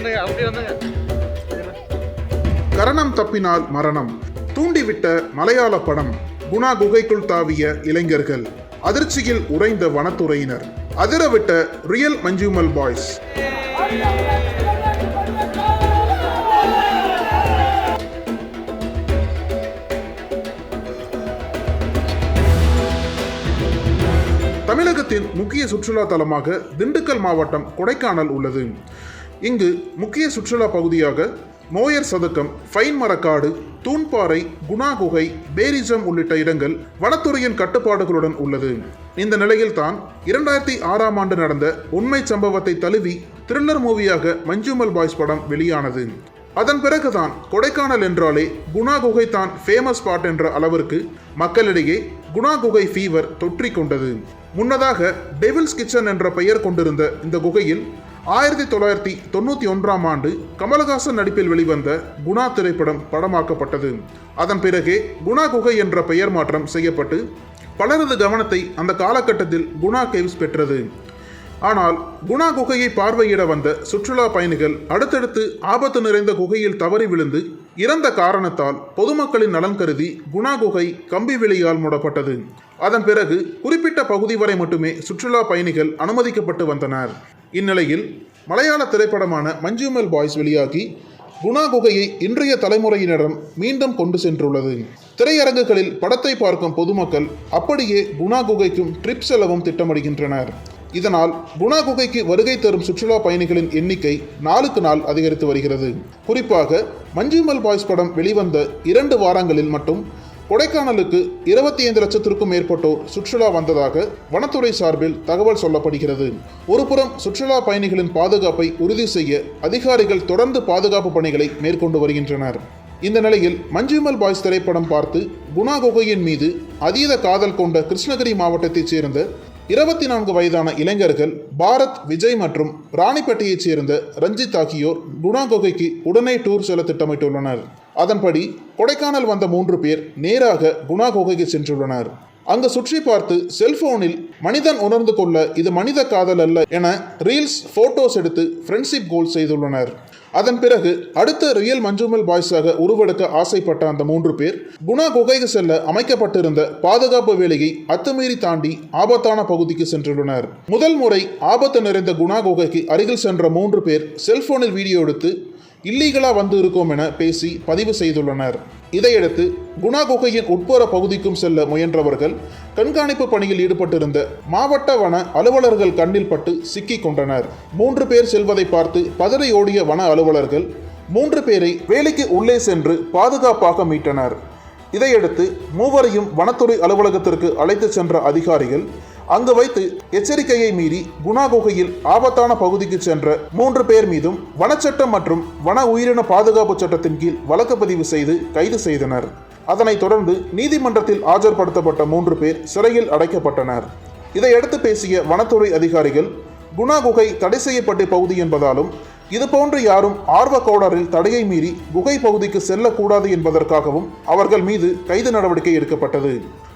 வந்துங்க அப்படி வந்துங்க. கரணம் தப்பினால் மரணம். தூண்டிவிட்ட மலையாள படம் குணா குகைக்குள் தாவிய இளைஞர்கள். அதிர்ச்சியில் உறைந்த வனத்துறையினர். அதிரவிட்ட ரியல் மஞ்சுமல் பாய்ஸ். தமிழகத்தின் முக்கிய சுற்றுலா தலமாக திண்டுக்கல் மாவட்டம் கொடைக்கானல் உள்ளது. இங்கு முக்கிய சுற்றுலா பகுதியாக மோயர் சதுக்கம் ஃபைன் மரக்காடு தூண்பாறை குணா குகை பேரிஜம் உள்ளிட்ட இடங்கள் வனத்துறையின் கட்டுப்பாடுகளுடன் உள்ளது. இந்த நிலையில் தான் இரண்டாயிரத்தி ஆறாம் ஆண்டு நடந்த உண்மை சம்பவத்தை தழுவி த்ரில்லர் மூவியாக மஞ்சுமல் பாய்ஸ் படம் வெளியானது. அதன் பிறகுதான் கொடைக்கானல் என்றாலே குணா குகை தான் ஃபேமஸ் ஸ்பாட் என்ற அளவிற்கு மக்களிடையே குணா குகை ஃபீவர் தொற்றிக் கொண்டது. முன்னதாக டெவில்ஸ் கிச்சன் என்ற பெயர் கொண்டிருந்த இந்த குகையில் ஆயிரத்தி தொள்ளாயிரத்தி தொண்ணூற்றி ஒன்றாம் ஆண்டு கமலஹாசன் நடிப்பில் வெளிவந்த குணா திரைப்படம் படமாக்கப்பட்டது. அதன் பிறகே குணா குகை என்ற பெயர் மாற்றம் செய்யப்பட்டு பலரது கவனத்தை அந்த காலகட்டத்தில் குணா கேவ்ஸ் பெற்றது. ஆனால் குணா குகையை பார்வையிட வந்த சுற்றுலா பயணிகள் அடுத்தடுத்து ஆபத்து நிறைந்த குகையில் தவறி விழுந்து இறந்த காரணத்தால் பொதுமக்களின் நலன் கருதி குணா குகை கம்பி விலையால் மூடப்பட்டது. அதன் பிறகு குறிப்பிட்ட பகுதி வரை மட்டுமே சுற்றுலா பயணிகள் அனுமதிக்கப்பட்டு வந்தனர். இந்நிலையில் மலையாள திரைப்படமான மஞ்சுமல் பாய்ஸ் வெளியாகி குணா குகையை இன்றைய தலைமுறையினரிடம் மீண்டும் கொண்டு சென்றுள்ளது. திரையரங்குகளில் படத்தை பார்க்கும் பொதுமக்கள் அப்படியே குணா குகைக்கும் ட்ரிப் செலவும் திட்டமிடுகின்றனர். இதனால் குணா குகைக்கு வருகை தரும் சுற்றுலா பயணிகளின் எண்ணிக்கை நாளுக்கு நாள் அதிகரித்து வருகிறது. குறிப்பாக மஞ்சுமல் பாய்ஸ் படம் வெளிவந்த இரண்டு வாரங்களில் மட்டும் கொடைக்கானலுக்கு இருபத்தி ஐந்து லட்சத்திற்கும் மேற்பட்டோர் சுற்றுலா வந்ததாக வனத்துறை சார்பில் தகவல் சொல்லப்படுகிறது. ஒருபுறம் சுற்றுலா பயணிகளின் பாதுகாப்பை உறுதி செய்ய அதிகாரிகள் தொடர்ந்து பாதுகாப்பு பணிகளை மேற்கொண்டு வருகின்றனர். இந்த நிலையில் மஞ்சுமல் பாய்ஸ் திரைப்படம் பார்த்து குணா குகையின் மீது அதீத காதல் கொண்ட கிருஷ்ணகிரி மாவட்டத்தைச் சேர்ந்த இருபத்தி நான்கு வயதான இளைஞர்கள் பாரத் விஜய் மற்றும் ராணிப்பேட்டையைச் சேர்ந்த ரஞ்சித் ஆகியோர் குணா குகைக்கு உடனே டூர் செல்ல திட்டமிட்டுள்ளனர். அதன்படி கொடைக்கானல் வந்த மூன்று பேர் நேராக குணா குகைக்கு சென்றுள்ளனர். அங்கு சுற்றி பார்த்து செல்போனில் மனிதன் உணர்ந்து கொள்ள இது மனித காதல் அல்ல என ரீல்ஸ் போட்டோஸ் எடுத்து ஃப்ரெண்ட்ஷிப் கோல் செய்துள்ளனர். அதன் பிறகு அடுத்த ரியல் மஞ்சுமல் பாய்ஸாக உருவெடுக்க ஆசைப்பட்ட அந்த மூன்று பேர் குணா குகைக்கு செல்ல அமைக்கப்பட்டிருந்த பாதுகாப்பு வேலையை அத்துமீறி தாண்டி ஆபத்தான பகுதிக்கு சென்றுள்ளனர். முதல் முறை ஆபத்து நிறைந்த குணா குகைக்கு அருகில் சென்ற மூன்று பேர் செல்போனில் வீடியோ எடுத்து இல்லீகலாக வந்து இருக்கோம் என பேசி பதிவு செய்துள்ளனர். இதையடுத்து குணா குகையின் உட்புற பகுதிக்கும் செல்ல முயன்றவர்கள் கண்காணிப்பு பணியில் ஈடுபட்டிருந்த மாவட்ட வன அலுவலர்கள் கண்ணில் பட்டு சிக்கிக் கொண்டனர். மூன்று பேர் செல்வதை பார்த்து பதறி ஓடிய வன அலுவலர்கள் மூன்று பேரை வேலைக்கு உள்ளே சென்று பாதுகாப்பாக மீட்டனர். இதையடுத்து மூவரையும் வனத்துறை அலுவலகத்திற்கு அழைத்து சென்ற அதிகாரிகள் அங்கு வைத்து எச்சரிக்கையை மீறி குணா குகையில் ஆபத்தான பகுதிக்கு சென்ற மூன்று பேர் மீதும் வனச்சட்டம் மற்றும் வன உயிரின பாதுகாப்பு சட்டத்தின் கீழ் வழக்கு பதிவு செய்து கைது செய்தனர். அதனைத் தொடர்ந்து நீதிமன்றத்தில் ஆஜர்படுத்தப்பட்ட மூன்று பேர் சிறையில் அடைக்கப்பட்டனர். இதையடுத்து பேசிய வனத்துறை அதிகாரிகள் குணா குகை தடை செய்யப்பட்ட பகுதி என்பதாலும் இதுபோன்று யாரும் ஆர்வ கோளாறில் தடையை மீறி குகை பகுதிக்கு செல்லக்கூடாது என்பதற்காகவும் அவர்கள் மீது கைது நடவடிக்கை எடுக்கப்பட்டது.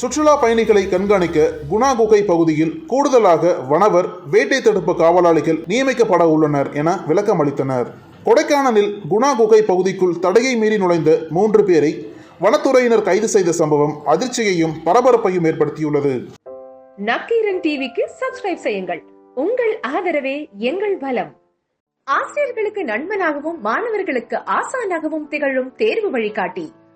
சுற்றுலா பயணிகளை கண்காணிக்க குணா குகை பகுதியில் கூடுதலாக வனவர் வேட்டை தடுப்பு காவலாளிகள் நியமிக்கப்பட உள்ளனர் என விளக்கம் அளித்தனர். கொடைக்கானலில் குணா குகை பகுதிக்குள் தடையை மீறி நுழைந்த மூன்று பேரை வனத்துறையினர் கைது செய்த சம்பவம் அதிர்ச்சியையும் பரபரப்பையும் ஏற்படுத்தியுள்ளது. நக்கீரன் டிவிக்கு சப்ஸ்கிரைப் செய்யுங்கள். உங்கள் ஆதரவே எங்கள் பலம் ஆசிரியர்களுக்கு நண்பனாகவும் மாணவர்களுக்கு ஆசானாகவும் திகழும் தேர்வு வழிகாட்டி.